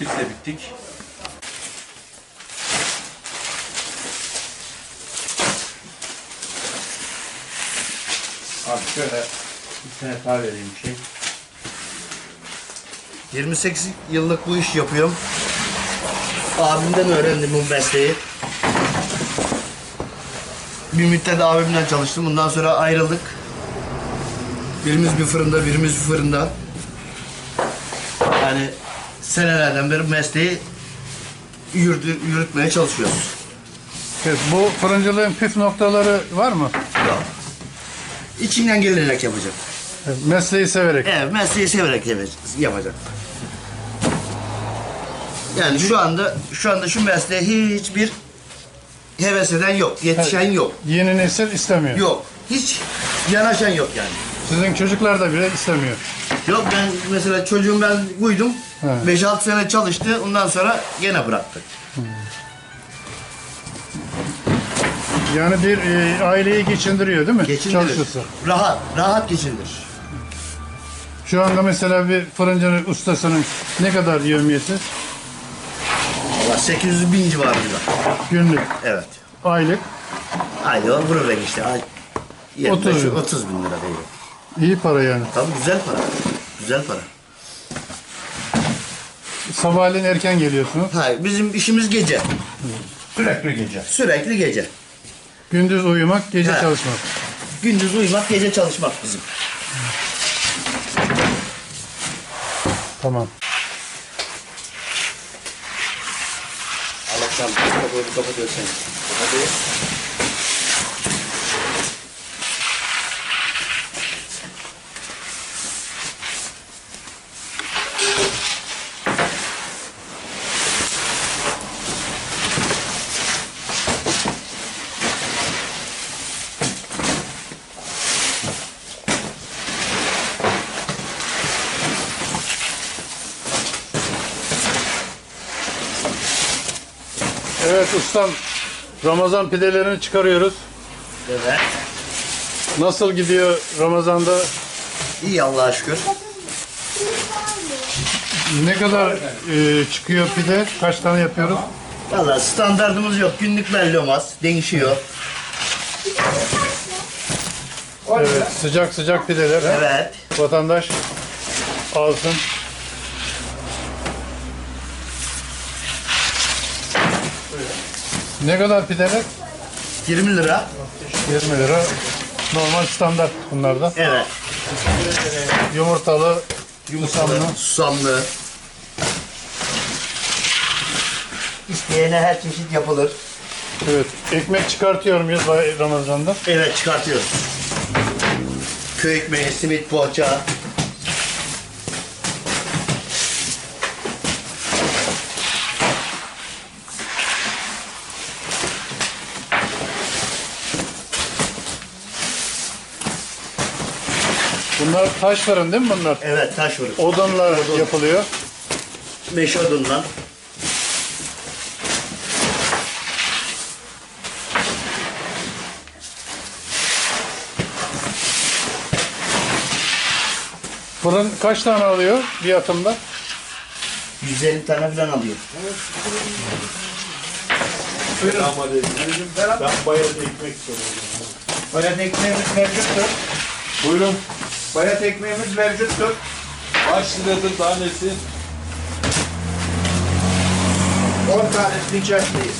Biz de bittik. Abi şöyle bir tane daha vereyim bir şey. 28 yıllık bu iş yapıyorum. Abimden öğrendim bu mesleği. Bir müddet abimden çalıştım. Bundan sonra ayrıldık. Birimiz bir fırında, birimiz bir fırında. Yani senelerden beri mesleği yürütü, yürütmeye çalışıyoruz. Evet, bu fırıncılığın püf noktaları var mı? Yok. İçinden gelerek yapacak. Evet, Mesleği severek. Evet, mesleği severek yap- yapacak. Yani şu anda şu anda şu mesleğe hiçbir heves eden yok, yetişen yok. Yeni nesil istemiyor. Yok. Hiç yanaşan yok yani. Sizin çocuklar da bile istemiyor. Yok ben mesela çocuğum ben uydum. Evet. 5-6 sene çalıştı. Ondan sonra gene bıraktı. Yani bir e, aileyi geçindiriyor değil mi? Geçindirir. Çalışırsa. Rahat, rahat geçindir. Şu anda mesela bir fırıncının ustasının ne kadar yevmiyeti? Valla 800 bin civarında. Günlük, Evet. aylık. Ayda o vurur işte. Ay, 25, 30 30 bin lira değil. iyi para yani. Tabii güzel para. Güzel para. Sabahleyin erken geliyorsunuz. Hayır, bizim işimiz gece. Sürekli gece. Sürekli gece. Gündüz uyumak, gece He. çalışmak. Gündüz uyumak, gece çalışmak bizim. Tamam. Allah'tan kapıyı kapatıyorsun. Hadi. Evet ustam, Ramazan pidelerini çıkarıyoruz. Evet. Nasıl gidiyor Ramazan'da? İyi Allah'a şükür. Ne kadar e, çıkıyor pide? Kaç tane yapıyoruz? Valla standartımız yok. Günlük belli olmaz. Değişiyor. Evet, sıcak sıcak pideler. Evet. Vatandaş alsın. Ne kadar pideler? 20 lira. 20 lira. Normal standart bunlarda. Evet. Yumurtalı, Yumurtalı, Susamlı. susamlı. İsteyene her çeşit yapılır. evet. Ekmek çıkartıyor muyuz Ramazan'da? Evet çıkartıyoruz. Köy ekmeği, simit, poğaça. Bunlar taş fırın değil mi bunlar? Evet taş vurur. Odunla yapılıyor. Meşe odundan. Fırın kaç tane alıyor bir atımda? 150 tane falan alıyor. Ben bayat ekmek soruyorum. Bayat ekmeğimiz mevcuttur. Buyurun. Bayat ekmeğimiz mevcuttur. Kaç liradır tanesi? 10 tanesini içerisindeyiz.